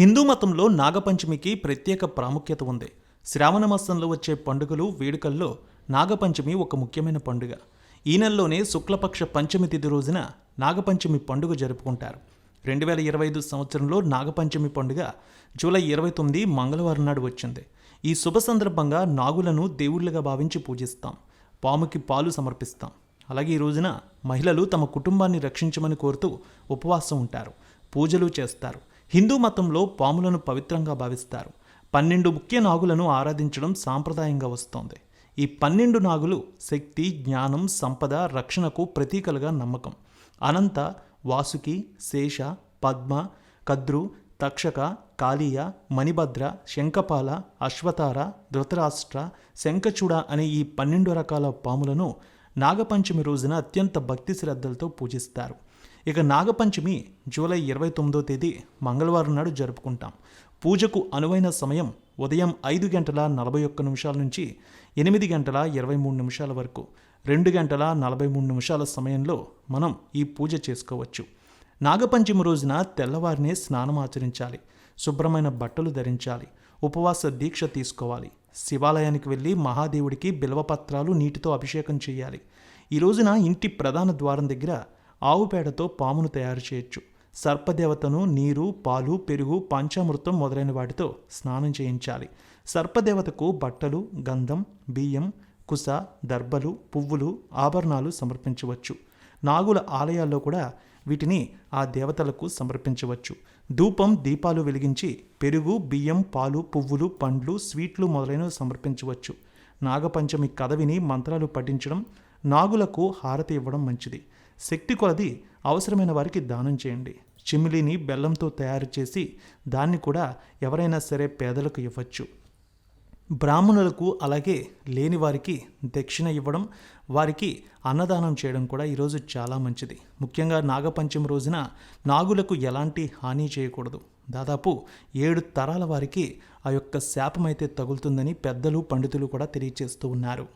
హిందూ మతంలో నాగపంచమికి ప్రత్యేక ప్రాముఖ్యత ఉంది. శ్రావణ మాసంలో వచ్చే పండుగలు వేడుకల్లో నాగపంచమి ఒక ముఖ్యమైన పండుగ. ఈ నెలలోనే శుక్లపక్ష పంచమి తిథి రోజున నాగపంచమి పండుగ జరుపుకుంటారు. రెండు వేల ఇరవై ఐదు సంవత్సరంలో నాగపంచమి పండుగ జూలై ఇరవై తొమ్మిది మంగళవారం నాడు వచ్చింది. ఈ శుభ సందర్భంగా నాగులను దేవుళ్ళుగా భావించి పూజిస్తాం. పాముకి పాలు సమర్పిస్తాం. అలాగే ఈ రోజున మహిళలు తమ కుటుంబాన్ని రక్షించమని కోరుతూ ఉపవాసం ఉంటారు. పూజలు చేస్తారు. హిందూ మతంలో పాములను పవిత్రంగా భావిస్తారు. పన్నెండు ముఖ్య నాగులను ఆరాధించడం సాంప్రదాయంగా వస్తోంది. ఈ పన్నెండు నాగులు శక్తి జ్ఞానం సంపద రక్షణకు ప్రతీకలుగా నమ్మకం. అనంత వాసుకి శేష పద్మ కద్రు తక్షక కాళీయ మణిభద్ర శంఖపాల అశ్వతార ధృతరాష్ట్ర శంఖచూడ అనే ఈ పన్నెండు రకాల పాములను నాగపంచమి రోజున అత్యంత భక్తి శ్రద్ధలతో పూజిస్తారు. ఇక నాగపంచమి జూలై ఇరవై తొమ్మిదో తేదీ మంగళవారం నాడు జరుపుకుంటాం. పూజకు అనువైన సమయం ఉదయం ఐదు గంటల నలభై ఒక్క నిమిషాల నుంచి ఎనిమిది గంటల ఇరవై మూడు నిమిషాల వరకు. రెండు గంటల నలభై మూడు నిమిషాల సమయంలో మనం ఈ పూజ చేసుకోవచ్చు. నాగపంచమి రోజున తెల్లవారినే స్నానం ఆచరించాలి. శుభ్రమైన బట్టలు ధరించాలి. ఉపవాస దీక్ష తీసుకోవాలి. శివాలయానికి వెళ్ళి మహాదేవుడికి బిల్వపత్రాలు నీటితో అభిషేకం చేయాలి. ఈ రోజున ఇంటి ప్రధాన ద్వారం దగ్గర ఆవు పేడతో పామును తయారు చేయొచ్చు. సర్పదేవతను నీరు పాలు పెరుగు పంచామృతం మొదలైన వాటితో స్నానం చేయించాలి. సర్పదేవతకు బట్టలు గంధం బియ్యం కుస దర్బలు పువ్వులు ఆభరణాలు సమర్పించవచ్చు. నాగుల ఆలయాల్లో కూడా వీటిని ఆ దేవతలకు సమర్పించవచ్చు. ధూపం దీపాలు వెలిగించి పెరుగు బియ్యం పాలు పువ్వులు పండ్లు స్వీట్లు మొదలైనవి సమర్పించవచ్చు. నాగపంచమి కథ విని మంత్రాలు పఠించడం నాగులకు హారతి ఇవ్వడం మంచిది. శక్తి కొలది అవసరమైన వారికి దానం చేయండి. చిమిలిని బెల్లంతో తయారు చేసి దాన్ని కూడా ఎవరైనా సరే పేదలకు ఇవ్వచ్చు. బ్రాహ్మణులకు అలాగే లేని వారికి దక్షిణ ఇవ్వడం వారికి అన్నదానం చేయడం కూడా ఈరోజు చాలా మంచిది. ముఖ్యంగా నాగపంచమి రోజున నాగులకు ఎలాంటి హాని చేయకూడదు. దాదాపు ఏడు తరాల వారికి ఆ యొక్క శాపం అయితే తగులుతుందని పెద్దలు పండితులు కూడా తెలియజేస్తూ ఉన్నారు.